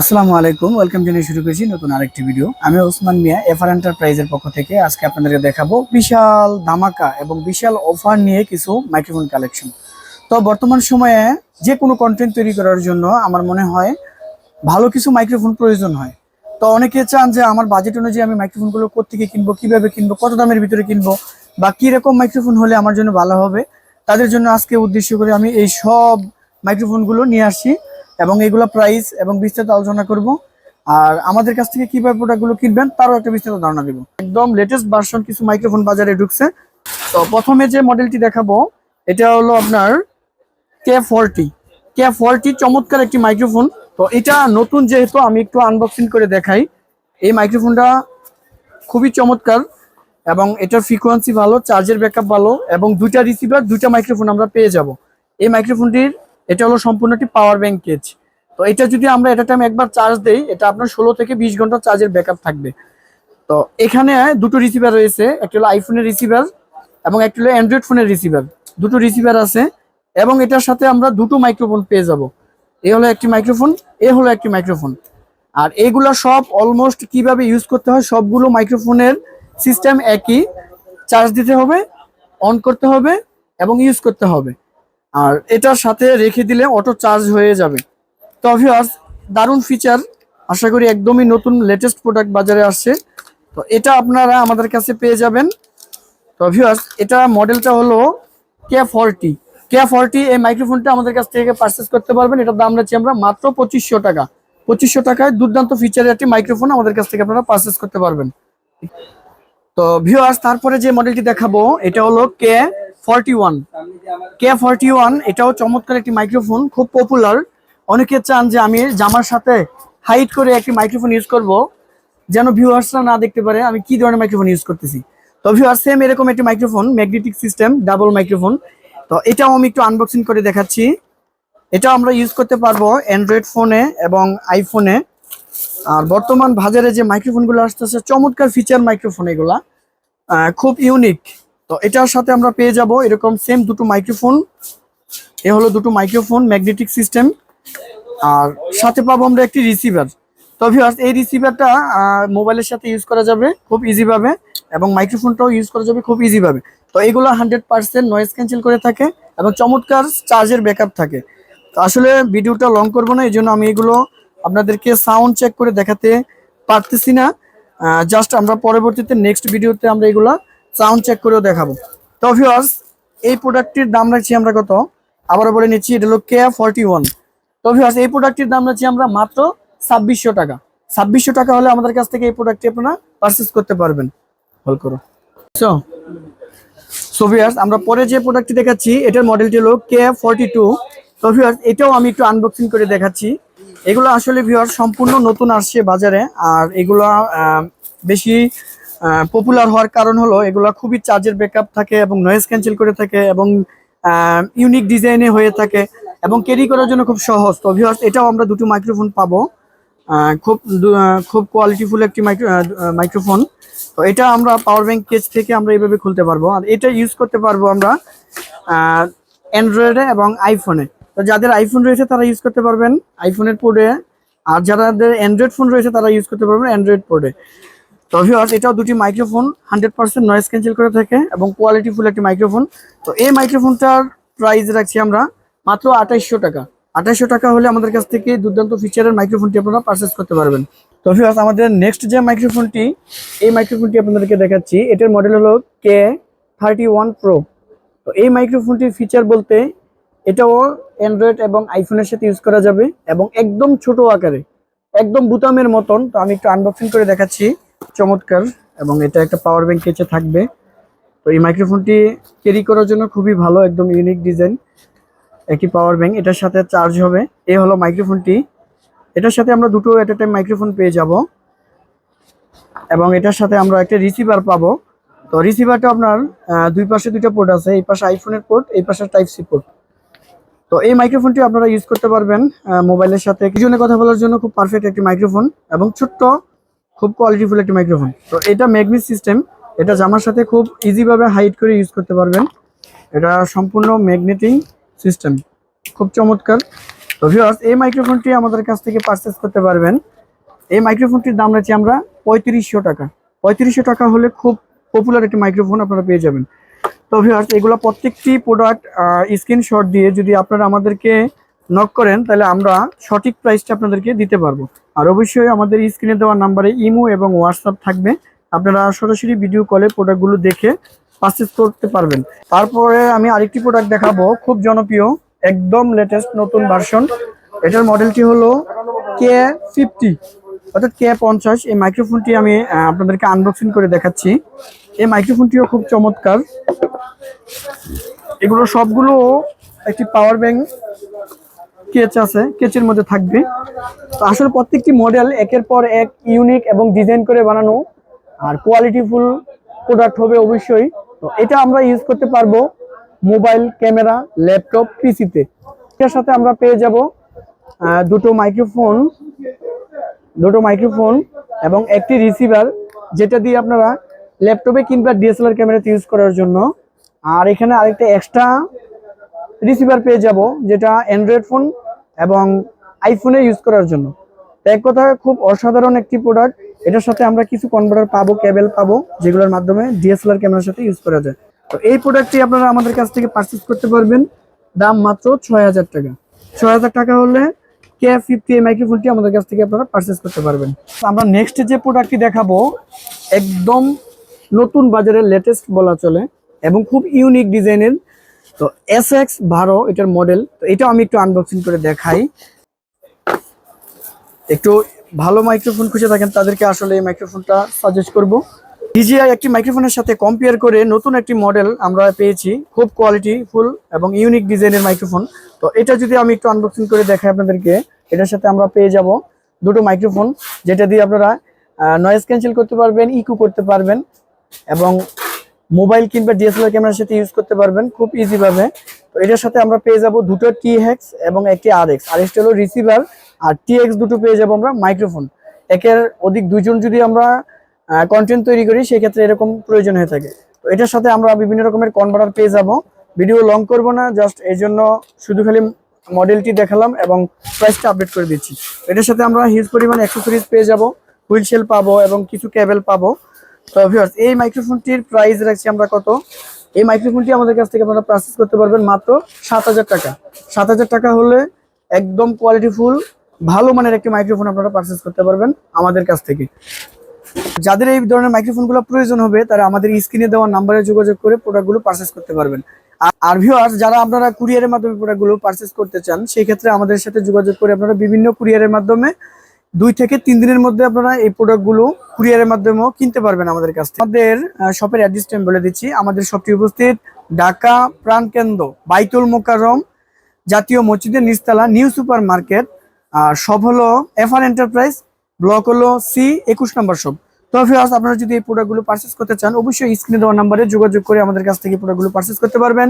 আসসালামু আলাইকুম, ওয়েলকাম জানিয়ে শুরু করেছি নতুন আরেকটি ভিডিও। আমি ওসমান মিয়া এফআর এন্টারপ্রাইজের পক্ষ থেকে আজকে আপনাদেরকে দেখাবো বিশাল ধামাকা এবং বিশাল অফার নিয়ে কিছু মাইক্রোফোন কালেকশন তো বর্তমান সময়ে যে কোনো কন্টেন্ট তৈরি করার জন্য আমার মনে হয় ভালো কিছু মাইক্রোফোন প্রয়োজন হয়। তো অনেকে চান যে আমার বাজেট অনুযায়ী আমি মাইক্রোফোনগুলো কোথেকে কিনবো, কীভাবে কিনবো, কত দামের ভিতরে কিনবো বা কীরকম মাইক্রোফোন হলে আমার জন্য ভালো হবে, তাদের জন্য আজকে উদ্দেশ্য করে আমি এই সব মাইক্রোফোনগুলো নিয়ে আসছি। এবং এগুলো প্রাইস এবং বিস্তারিত আলোচনা করব। আর আমাদের কাছ থেকে কীভাবে প্রোডাক্টগুলো কিনবেন, তারও একটা বিস্তারিত ধারণা দেবো। একদম লেটেস্ট ভার্সন কিছু মাইক্রোফোন বাজারে ঢুকছে। তো প্রথমে যে মডেলটি দেখাবো, এটা হলো আপনার কে ফোরটি কে ফোরটি চমৎকার একটি মাইক্রোফোন তো এটা নতুন যেহেতু আমি একটু আনবক্সিং করে দেখাই। এই মাইক্রোফোনটা খুবই চমৎকার এবং এটার ফ্রিকোয়েন্সি ভালো চার্জের ব্যাকআপ ভালো এবং দুইটা রিসিভার দুইটা মাইক্রোফোন আমরা পেয়ে যাব। এই মাইক্রোফোনটির এটা হলো সম্পূর্ণ একটি পাওয়ার ব্যাংক কেজ তো এটা যদি আমরা এটা টাইম একবার চার্জ দেই, এটা আপনার ষোলো থেকে বিশ ঘণ্টা চার্জের ব্যাকআপ থাকবে। তো এখানে দুটো রিসিভার রয়েছে, একটা হলো আইফোনের রিসিভার এবং একটা হলো অ্যান্ড্রয়েড ফোনের রিসিভার দুটো রিসিভার আছে এবং এটার সাথে আমরা দুটো মাইক্রোফোন পেয়ে যাব। এ হলো একটি মাইক্রোফোন এ হলো একটি মাইক্রোফোন আর এগুলো সব অলমোস্ট কীভাবে ইউজ করতে হয়, সবগুলো মাইক্রোফোনের সিস্টেম একই। চার্জ দিতে হবে অন করতে হবে এবং ইউজ করতে হবে। আর এটার সাথে রেখে দিলে অটো চার্জ হয়ে যাবে। তো ভিউয়ার্স দারুণ ফিচার আশা করি একদমই নতুন লেটেস্ট প্রোডাক্ট বাজারে আসছে। তো এটা আপনারা আমাদের কাছে পেয়ে যাবেন। তো ভিউয়ার্স এটা মডেলটা হলো কে ফর্টি কে ফর্টি এই মাইক্রোফোনটা আমাদের কাছ থেকে পারচেস করতে পারবেন। এটার দাম রাখছি আমরা মাত্র পঁচিশশো টাকা। পঁচিশশো টাকায় দুর্দান্ত ফিচারের একটি মাইক্রোফোন আমাদের কাছ থেকে আপনারা পারচেস করতে পারবেন। তো ভিউয়ার্স তারপরে যে মডেলটি দেখাবো, এটা হলো K forty one. K forty one, এটাও চমৎকার একটি মাইক্রোফোন, খুব পপুলার অনেকে চান যে আমি জামার সাথে হাইট করে একটি মাইক্রোফোন ইউজ করব। যেন ভিউয়ার্সরা না দেখতে পারে আমি কি ধরনের মাইক্রোফোন ইউজ করতেছি। তো ভিউয়ার্স সেম এরকম একটি microphone magnetic system double microphone তো এটাও আমি একটু আনবক্সিং করে দেখাচ্ছি। এটাও আমরা ইউজ করতে পারব অ্যান্ড্রয়েড ফোনে এবং আইফোনে আর বর্তমান বাজারে যে মাইক্রোফোনগুলো আসতেছে, চমৎকার ফিচার মাইক্রোফোন এগুলা। খুব ইউনিক তো এটার সাথে আমরা পেয়ে যাব এরকম সেম দুটো মাইক্রোফোন এ হলো দুটো মাইক্রোফোন ম্যাগনেটিক সিস্টেম আর সাথে পাবো আমরা একটি রিসিভার তো ভিউয়ার্স এই রিসিভারটা মোবাইলের সাথে ইউজ করা যাবে খুব ইজি ভাবে এবং মাইক্রোফোনটাও ইউজ করা যাবে খুব ইজি ভাবে। তো এগুলো হান্ড্রেড পার্সেন্ট নয়েজ ক্যান্সেল করে থাকে এবং চমৎকার চার্জের ব্যাকআপ থাকে। তো আসলে ভিডিওটা লং করব না এই জন্য আমি এগুলো আপনাদেরকে সাউন্ড চেক করে দেখাতে পারতেছি না। জাস্ট আমরা পরবর্তীতে নেক্সট ভিডিওতে আমরা এগুলো সাউন্ড চেক করেও দেখাবো। তো ভিউয়ার্স এই প্রোডাক্টটির দাম রাখছি আমরা কত? আবারও বলে নিচ্ছি, এটা হলো কে ফর্টি ওয়ান তো ভিউয়ার্স এই প্রোডাক্টটির দাম রাখছি আমরা মাত্র ছাব্বিশশো টাকা। ছাব্বিশশো টাকা হলে আমাদের কাছ থেকে এই প্রোডাক্টটি আপনারা পারচেস করতে পারবেন। হল করো। সো ভিউয়ার্স আমরা পরে যে প্রোডাক্টটি দেখাচ্ছি, এটার মডেলটি হলো কে ফর্টি টু তো ভিউয়ার্স এটাও আমি একটু আনবক্সিং করে দেখাচ্ছি। এগুলো আসলে ভিউয়ার্স সম্পূর্ণ নতুন আসছে বাজারে, আর এগুলো বেশি পপুলার হওয়ার কারণ হলো এগুলো খুবই চার্জের ব্যাকআপ থাকে এবং নয়েজ ক্যান্সেল করে থাকে এবং ইউনিক ডিজাইনে হয়ে থাকে এবং ক্যারি করার জন্য খুব সহজ। তো এটাও আমরা দুটো মাইক্রোফোন পাবো। খুব খুব কোয়ালিটিফুল একটি মাইক্রোফোন তো এটা আমরা পাওয়ার ব্যাংক কেজ থেকে আমরা এইভাবে খুলতে পারব। আর এটা ইউজ করতে পারব আমরা অ্যান্ড্রয়েডে এবং আইফোনে তো যাদের আইফোন রয়েছে তারা ইউজ করতে পারবেন আইফোনের পোর্ডে আর যাদের অ্যান্ড্রয়েড ফোন রয়েছে তারা ইউজ করতে পারবেন অ্যান্ড্রয়েড পোর্ডে তো ভিউয়ার্স এটাও দুটি microphone hundred percent noise cancel করে থাকে এবং কোয়ালিটি ফুল একটি মাইক্রোফোন তো এই মাইক্রোফোনটার প্রাইস রাখছি আমরা মাত্র আঠাইশশো টাকা। আঠাইশশো টাকা হলে আমাদের কাছ থেকে দুর্দান্ত ফিচারের মাইক্রোফোনটি আপনারা পারচেস করতে পারবেন। তো ভিউয়ার্স আমাদের নেক্সট যে মাইক্রোফোনটি এই মাইক্রোফোনটি আপনাদেরকে দেখাচ্ছি। এটার মডেল হলো কে থার্টি ওয়ান প্রো তো এই মাইক্রোফোনটির ফিচার বলতে এটাও অ্যান্ড্রয়েড এবং আইফোনের সাথে ইউজ করা যাবে এবং একদম ছোট আকারে, একদম বুতামের মতন। তো আমি একটু আনবক্সিং করে দেখাচ্ছি। চমৎকার এবং এটা একটা পাওয়ার ব্যাংক কেচে থাকবে। তো এই মাইক্রোফোনটি ক্যারি করার জন্য খুবই ভালো, একদম ইউনিক ডিজাইন একটি পাওয়ার ব্যাংক এটার সাথে চার্জ হবে। এ হলো মাইক্রোফোনটি এটার সাথে আমরা দুটো এট টাইম মাইক্রোফোন পেয়ে যাব। এবং এটার সাথে আমরা একটা রিসিভার পাবো। তো রিসিভারটা আপনার দুই পাশে দুইটা পোর্ট আছে। এই পাশে আইফোনের পোর্ট এই পাশে টাইপ সি পোর্ট তো এই মাইক্রোফোনটি আপনারা ইউজ করতে পারবেন মোবাইলের সাথে। কিছু কথা বলার জন্য খুব পারফেক্ট একটি মাইক্রোফোন এবং ছোট্ট খুব কোয়ালিটিফুল একটি মাইক্রোফোন তো এটা ম্যাগনেট সিস্টেম এটা জামার সাথে খুব ইজিভাবে হাইট করে ইউজ করতে পারবেন। এটা সম্পূর্ণ ম্যাগনেটিং সিস্টেম খুব চমৎকার। তো ভিউয়ার্স এই মাইক্রোফোনটি আমাদের কাছ থেকে পারচেস করতে পারবেন। এই মাইক্রোফোনটির দাম রাখছি আমরা পঁয়ত্রিশশো টাকা। পঁয়ত্রিশশো টাকা হলে খুব পপুলার একটি মাইক্রোফোন আপনারা পেয়ে যাবেন। তো ভিউয়ার্স এগুলো প্রত্যেকটি প্রোডাক্ট স্ক্রিনশট দিয়ে যদি আপনারা আমাদেরকে নক করেন, তাহলে আমরা সঠিক প্রাইসটা আপনাদেরকে দিতে পারব। আর অবশ্যই আমাদের স্ক্রিনে দেওয়া নাম্বারে ইমো এবং হোয়াটসঅ্যাপ থাকবে। আপনারা সরাসরি ভিডিও কলে প্রোডাক্টগুলো দেখে পারচেস করতে পারবেন। তারপরে আমি আরেকটি প্রোডাক্ট দেখাবো, খুব জনপ্রিয়, একদম লেটেস্ট নতুন ভার্সন এটার মডেলটি হলো কে ফিফটি অর্থাৎ কে পঞ্চাশ। এই মাইক্রোফোনটি আমি আপনাদেরকে আনবক্সিং করে দেখাচ্ছি। এই মাইক্রোফোনটিও খুব চমৎকার। এগুলো সবগুলো একটি পাওয়ার ব্যাংক কেচ আছে, কেচের মধ্যে থাকবে। তো আসলে প্রত্যেকটি মডেল একের পর এক ইউনিক এবং ডিজাইন করে বানানো আর কোয়ালিটিফুল প্রোডাক্ট হবে অবশ্যই। তো এটা আমরা ইউজ করতে পারব মোবাইল ক্যামেরা ল্যাপটপ পিসিতে এর সাথে আমরা পেয়ে যাব দুটো মাইক্রোফোন দুটো মাইক্রোফোন এবং একটি রিসিভার যেটা দিয়ে আপনারা ল্যাপটপে কিংবা ডিএসএলআর ক্যামেরাতে ইউজ করার জন্য। আর এখানে আরেকটা এক্সট্রা রিসিভার পেয়ে যাব, যেটা অ্যান্ড্রয়েড ফোন এবং আইফোনে ইউজ করার জন্য। এক কথা খুব অসাধারণ একটি প্রোডাক্ট এটার সাথে আমরা কিছু কনভার্টার পাবো কেবল পাবো, যেগুলোর মাধ্যমে ডিএসএলআর ক্যামেরার সাথে ইউজ করা যায়। তো এই প্রোডাক্টটি আপনারা আমাদের কাছ থেকে পারচেস করতে পারবেন। দাম মাত্র ছয় হাজার টাকা। ছয় হাজার টাকা হলে কে ফিফটি এই মাইক্রোফোনটি আমাদের কাছ থেকে আপনারা পারচেস করতে পারবেন। আমরা নেক্সট যে প্রোডাক্টটি দেখাবো, একদম নতুন বাজারের লেটেস্ট বলা চলে এবং খুব ইউনিক ডিজাইনের তো এস এক্স বারো, এটার মডেল তো এটাও আমি একটু আনবক্সিং করে দেখাই। একটু ভালো মাইক্রোফোন খুঁজে থাকেন, তাদেরকে আসলে এই মাইক্রোফোনটা সাজেস্ট করব। ডিজিআই একটি মাইক্রোফোনের সাথে কম্পেয়ার করে নতুন একটি মডেল আমরা পেয়েছি, খুব কোয়ালিটি ফুল এবং ইউনিক ডিজাইনের মাইক্রোফোন তো এটা যদি আমি একটু আনবক্সিং করে দেখাই আপনাদেরকে, এটার সাথে আমরা পেয়ে যাব দুটো মাইক্রোফোন যেটা দিয়ে আপনারা নয়েজ ক্যান্সেল করতে পারবেন ইকো করতে পারবেন এবং মোবাইল কিংবা ডিএসএলআর ক্যামেরার সাথে ইউজ করতে পারবেন, খুব ইজি ভাবে। তো এটার সাথে আমরা পেয়ে যাব দুটো টি হেক্স এবং একটি আর এক্স আর এক্সটা হলো রিসিভার আর টি এক্স দুটো পেয়ে যাব আমরা মাইক্রোফোন একের অধিক দুজন যদি আমরা কন্টেন্ট তৈরি করি, সেক্ষেত্রে এরকম প্রয়োজন হয়ে থাকে। তো এটার সাথে আমরা বিভিন্ন রকমের কনভার্টার পেয়ে যাব। ভিডিও লং করব না জাস্ট এই জন্য শুধু খালি মডেলটি দেখালাম এবং প্রাইসটা আপডেট করে দিচ্ছি। এটার সাথে আমরা হিউজ পরিমাণ অ্যাক্সেসরিজ পেয়ে যাব। হুইল শেল পাবো এবং কিছু কেবল পাবো। ভিউয়ার্স এই মাইক্রোফোনটির প্রাইস রাখছি আমরা কত? এই মাইক্রোফোনটি আমাদের কাছ থেকে আপনারা পারচেস করতে পারবেন মাত্র সাত হাজার টাকা। সাত হাজার টাকা হলে একদম কোয়ালিটিফুল ভালো মানের একটি মাইক্রোফোন আপনারা পারচেস করতে পারবেন আমাদের কাছ থেকে। যাদের এই ধরনের মাইক্রোফোনগুলো প্রয়োজন হবে, তারা আমাদের স্ক্রিনে দেওয়া নাম্বারে যোগাযোগ করে প্রোডাক্টগুলো পারচেস করতে পারবেন। আর- আর ভিউয়ার্স যারা আপনারা কুরিয়ারের মাধ্যমে প্রোডাক্টগুলো পারচেস করতে চান, সেই ক্ষেত্রে আমাদের সাথে যোগাযোগ করে আপনারা বিভিন্ন কুরিয়ারের মাধ্যমে দুই থেকে তিন দিনের মধ্যে আপনারা এই প্রোডাক্টগুলো কুরিয়ারের মাধ্যমেও কিনতে পারবেন আমাদের কাছ থেকে। আমাদের শপের অ্যাড্রেসটা আমি বলে দিচ্ছি। আমাদের শপটি উপস্থিত ঢাকা প্রাণকেন্দ্র বাইতুল মোকাররম জাতীয় মসজিদের নিচতলা, নিউ সুপার মার্কেট। সব হলো এফআর এন্টারপ্রাইজ ব্লক হলো সি একুশ নম্বর শপ তো আপনারা যদি এই প্রোডাক্টগুলো পারচেস করতে চান, অবশ্যই স্ক্রিনে দেওয়া নাম্বারে যোগাযোগ করে আমাদের কাছ থেকে প্রোডাক্টগুলো পারচেস করতে পারবেন।